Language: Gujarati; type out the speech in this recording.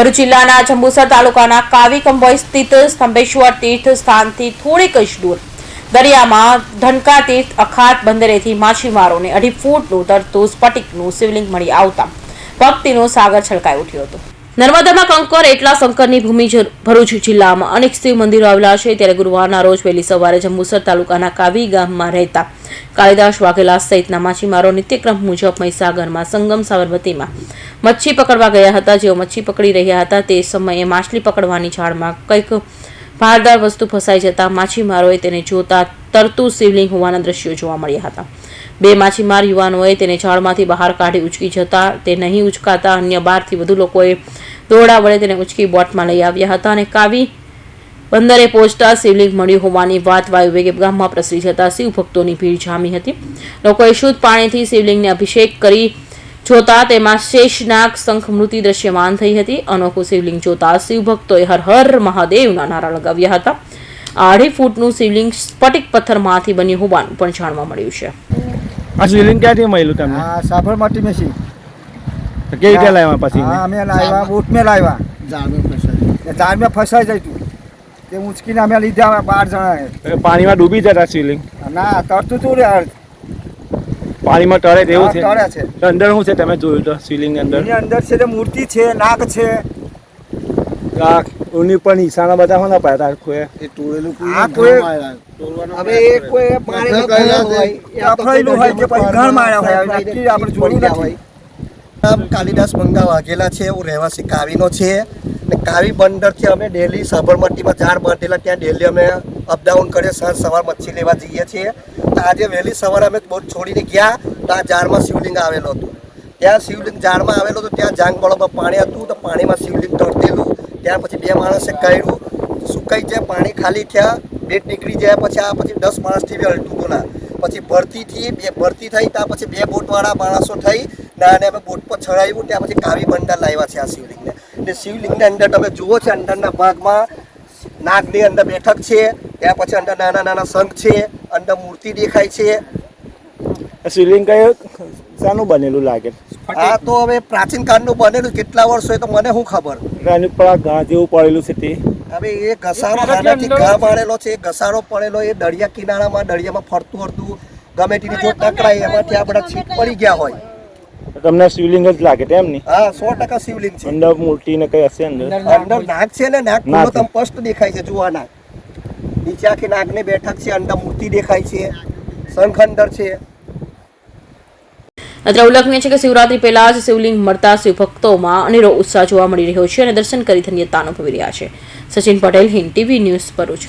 ભરૂચ જિલ્લાના જંબુસર તાલુકાના કાવી કંબોઈ સ્થિત સ્તંભેશ્વર તીર્થ સ્થાનથી થોડીક જ દૂર. દરિયામાં ધનકા તીર્થ અખાત બંદરેથી માછીમારોને અઢી ફૂટનું તરતું સ્ફટિકનું શિવલિંગ મળી આવતા ભક્તિનો સાગર છલકાઈ ઉઠ્યો હતો. નર્મદામાં કંકર એટલા શંકરની ભૂમિ ભરૂચ જિલ્લામાં અનેક શિવ મંદિરો આવેલા છે. ત્યારે ગુરુવારના રોજ વહેલી સવારે જંબુસર તાલુકાના કાવી ગામમાં રહેતા કાલિદાસ વાઘેલા સહિતના માછીમારો નિત્યક્રમ મુજબ મહીસાગરમાં સંગમ સાબરમતીમાં મચ્છી પકડવા ગયા હતા. જેઓ મચ્છી પકડી રહ્યા હતા તે સમયે માછલી પકડવાની ઝાડમાં કંઈક ભારદાર વસ્તુ ફસાઈ જતા માછીમારોએ તેને જોતા તરતું શિવલિંગ હોવાના દ્રશ્યો જોવા મળ્યા હતા. બે માછીમાર યુવાનોએ તેને ઝાડમાંથી બહાર કાઢી ઉચકી જતા તે નહીં ઉચકાતા અન્ય બારથી વધુ લોકોએ દોરડા વડે તેને ઉચકી બોટમાં લઈ આવ્યા હતા અને કાવી બંદરે પહોંચતા શિવલિંગ મળ્યું હોવાની વાત વાયુવેગે ગામમાં પ્રસરી જતા શિવ ભક્તોની ભીડ જામી હતી. લોકોએ શુદ્ધ પાણીથી શિવલિંગને અભિષેક કરી જોતા તેમાં શેષનાગ શંખ મૃતિ દ્રશ્યમાન થઈ હતી. અનોખું શિવલિંગ જોતા શિવ ભક્તોએ હર હર મહાદેવના નારા લગાવ્યા હતા. આઢી અઢી ફૂટનું શિવલિંગ સ્ફટિક પથ્થરમાંથી બન્યું હોવાનું પણ જાણવા મળ્યું છે. આ શિવલિંગ ક્યાંથી મળ્યું તમને? આ સાબરમતી મેસી. તો કેવી રીતે લાવ્યા પછી? હા અમે લાવ્યા બોટ મેં લાવ્યા એ ઝાડ મેં ફસાઈ જાય તું તે ઉંચકીને અમે લીધા બાર જણા પાણીમાં ડૂબી જતા શિવલિંગ ના તરતું તું રે પાણીમાં તળે તેવું છે? તરે છે. અંદર શું છે તમે જોયું તો શિવલિંગ અંદર? એની અંદર છે તે મૂર્તિ છે નાક છે. નાક ઉની પણ ઈશાના બધા હોના પાડતા કોઈ એ આ કોઈ હવે એ કોઈ પાણી અફળેલું હોય. કે પછી ઘણ માર્યા હોય નક્કી આપણે જોયું નથી. આમ કાલિદાસ મંગા વાઘેલા છે હું રહેવાસી કાવીનો છે. ને કાવી બંદરથી અમે ડેલી સાબરમતીમાં ઝાડ બાંધેલા, ત્યાં ડેલી અમે અપડાઉન કરીએ, સાંજ સવાર મચ્છી લેવા જઈએ છીએ. તો આજે વહેલી સવારે અમે બોટ છોડીને ગયા, તો આ ઝાડમાં શિવલિંગ આવેલો હતું. ત્યાં શિવલિંગ ઝાડમાં આવેલો હતું, ત્યાં જાંગબળોમાં પાણી હતું, તો પાણીમાં શિવલિંગ તરતેલું. ત્યાર પછી બે માણસે કર્યું, સુકાઈ જાય, પાણી ખાલી થયા, બેટ નીકળી જાય, પછી આ પછી દસ માણસથી બી હલતું હતું પછી ભરતીથી બે ભરતી થઈ ત્યાં પછી બે બોટવાળા માણસો થઈ, ના, અને અમે બોટ પર ચડાવ્યું, ત્યાં પછી કાવી બંડા લાવ્યા છે આ શિવલિંગને. ને શિવલિંગની અંદર તમે જુઓ છો અંદરના ભાગમાં નાગની અંદર બેઠક છે ત્યાં પછી અંદર નાના નાના શંખ છે અંદર મૂર્તિ દેખાય છે. શિવલિંગ કઈ શાનું બનેલું લાગે? આ તો હવે પ્રાચીન કાળનું બનેલું કેટલા વર્ષો તો મને શું ખબર? એની ઉપર ઘા જેવું પડેલું છે તે. હવે એ ઘસારો આનાથી ઘા મારેલો છે એ ઘસારો પડેલો એ દરિયા કિનારામાં દરિયામાં ફરતું ફરતું ગમે તેની જો ટકરાય એમાંથી આપણા બધા છીપ પડી ગયા હોય. તમને શિવલિંગ જ લાગે તેમ નહીં હા સો ટકા શિવલિંગ છે. અંદર મૂર્તિ ને કઈ હશે અંદર? અંદર નાગ છે ને નાગ પૂરો તમે સ્પષ્ટ દેખાય છે જુઓ નાગ. નીચે આખી નાગની બેઠક છે અંદર મૂર્તિ દેખાય છે શંખ અંદર છે. અત્રે ઉલ્લેખનીય છે કે શિવરાત્રી પહેલા જ શિવલિંગ મળતા શિવ ભક્તોમાં અનેરો ઉત્સાહ જોવા મળી રહ્યો છે અને દર્શન કરી ધન્યતા અનુભવી રહ્યા છે. Sachin Patel Hind TV news Bharuch.